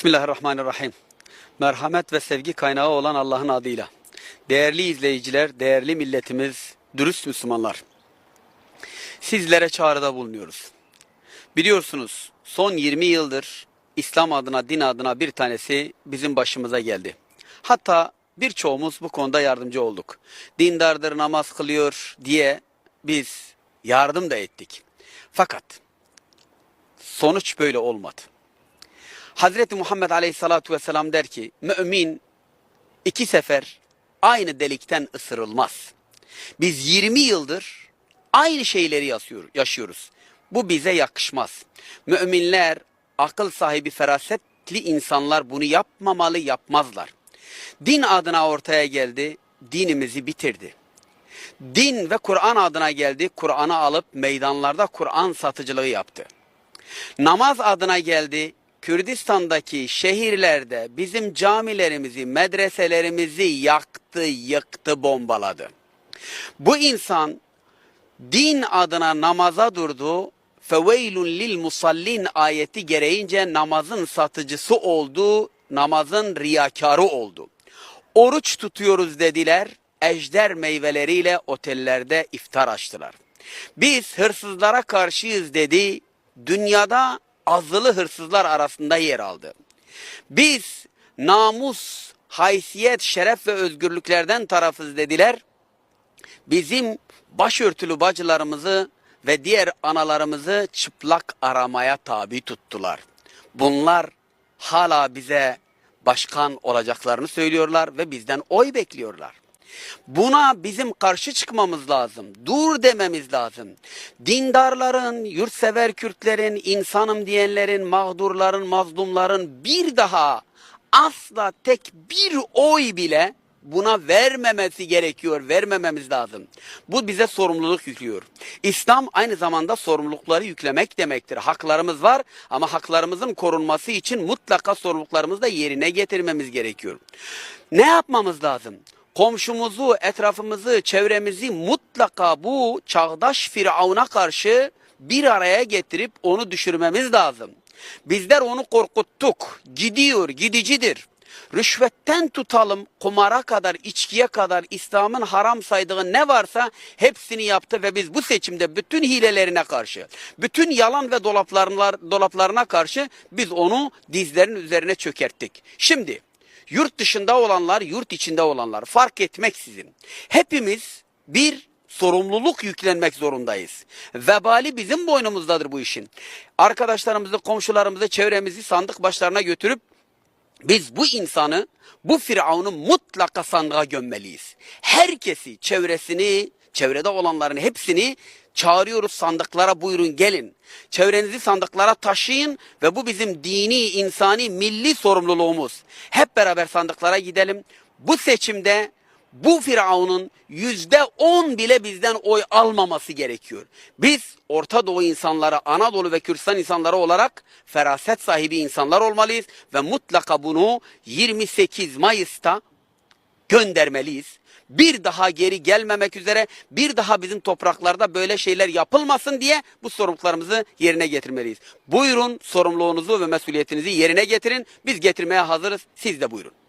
Bismillahirrahmanirrahim. Merhamet ve sevgi kaynağı olan Allah'ın adıyla. Değerli izleyiciler, değerli milletimiz, dürüst Müslümanlar. Sizlere çağrıda bulunuyoruz. Biliyorsunuz son 20 yıldır İslam adına, din adına bir tanesi bizim başımıza geldi. Hatta birçoğumuz bu konuda yardımcı olduk. Dindardır, namaz kılıyor diye biz yardım da ettik. Fakat sonuç böyle olmadı. Hazreti Muhammed Aleyhisselatü Vesselam der ki, mümin iki sefer aynı delikten ısırılmaz. Biz 20 yıldır aynı şeyleri yaşıyor- yaşıyoruz. Bu bize yakışmaz. Müminler, akıl sahibi, ferasetli insanlar bunu yapmamalı, yapmazlar. Din adına ortaya geldi, dinimizi bitirdi. Din ve Kur'an adına geldi, Kur'an'ı alıp meydanlarda Kur'an satıcılığı yaptı. Namaz adına geldi. Kürdistan'daki şehirlerde bizim camilerimizi, medreselerimizi yaktı, yıktı, bombaladı. Bu insan din adına namaza durdu. Feveylun lil musallin ayeti gereğince namazın satıcısı oldu, namazın riyakarı oldu. Oruç tutuyoruz dediler, ejder meyveleriyle otellerde iftar açtılar. Biz hırsızlara karşıyız dedi, dünyada azılı hırsızlar arasında yer aldı. Biz namus, haysiyet, şeref ve özgürlüklerden tarafız dediler. Bizim başörtülü bacılarımızı ve diğer analarımızı çıplak aramaya tabi tuttular. Bunlar hala bize başkan olacaklarını söylüyorlar ve bizden oy bekliyorlar. Buna bizim karşı çıkmamız lazım. Dur dememiz lazım. Dindarların, yurtsever Kürtlerin, insanım diyenlerin, mağdurların, mazlumların bir daha asla tek bir oy bile buna vermemesi gerekiyor, vermememiz lazım. Bu bize sorumluluk yüklüyor. İslam aynı zamanda sorumlulukları yüklemek demektir. Haklarımız var ama haklarımızın korunması için mutlaka sorumluluklarımızı da yerine getirmemiz gerekiyor. Ne yapmamız lazım? Komşumuzu, etrafımızı, çevremizi mutlaka bu çağdaş Firavun'a karşı bir araya getirip onu düşürmemiz lazım. Bizler onu korkuttuk. Gidiyor, gidicidir. Rüşvetten tutalım kumara kadar, içkiye kadar İslam'ın haram saydığı ne varsa hepsini yaptı ve biz bu seçimde bütün hilelerine karşı, bütün yalan ve dolaplarına, karşı biz onu dizlerin üzerine çökerttik. Şimdi yurt dışında olanlar, yurt içinde olanlar fark etmeksizin hepimiz bir sorumluluk yüklenmek zorundayız. Vebali bizim boynumuzdadır bu işin. Arkadaşlarımızı, komşularımızı, çevremizi sandık başlarına götürüp biz bu insanı, bu Firavun'u mutlaka sandığa gömmeliyiz. Herkesi, çevresini, çevrede olanların hepsini çağırıyoruz sandıklara buyurun gelin. Çevrenizi sandıklara taşıyın ve bu bizim dini, insani, milli sorumluluğumuz. Hep beraber sandıklara gidelim. Bu seçimde bu Firavun'un yüzde on bile bizden oy almaması gerekiyor. Biz Orta Doğu insanları, Anadolu ve Kürdistan insanları olarak feraset sahibi insanlar olmalıyız ve mutlaka bunu 28 Mayıs'ta göndermeliyiz. Bir daha geri gelmemek üzere bir daha bizim topraklarda böyle şeyler yapılmasın diye bu sorumluluklarımızı yerine getirmeliyiz. Buyurun sorumluluğunuzu ve mesuliyetinizi yerine getirin. Biz getirmeye hazırız. Siz de buyurun.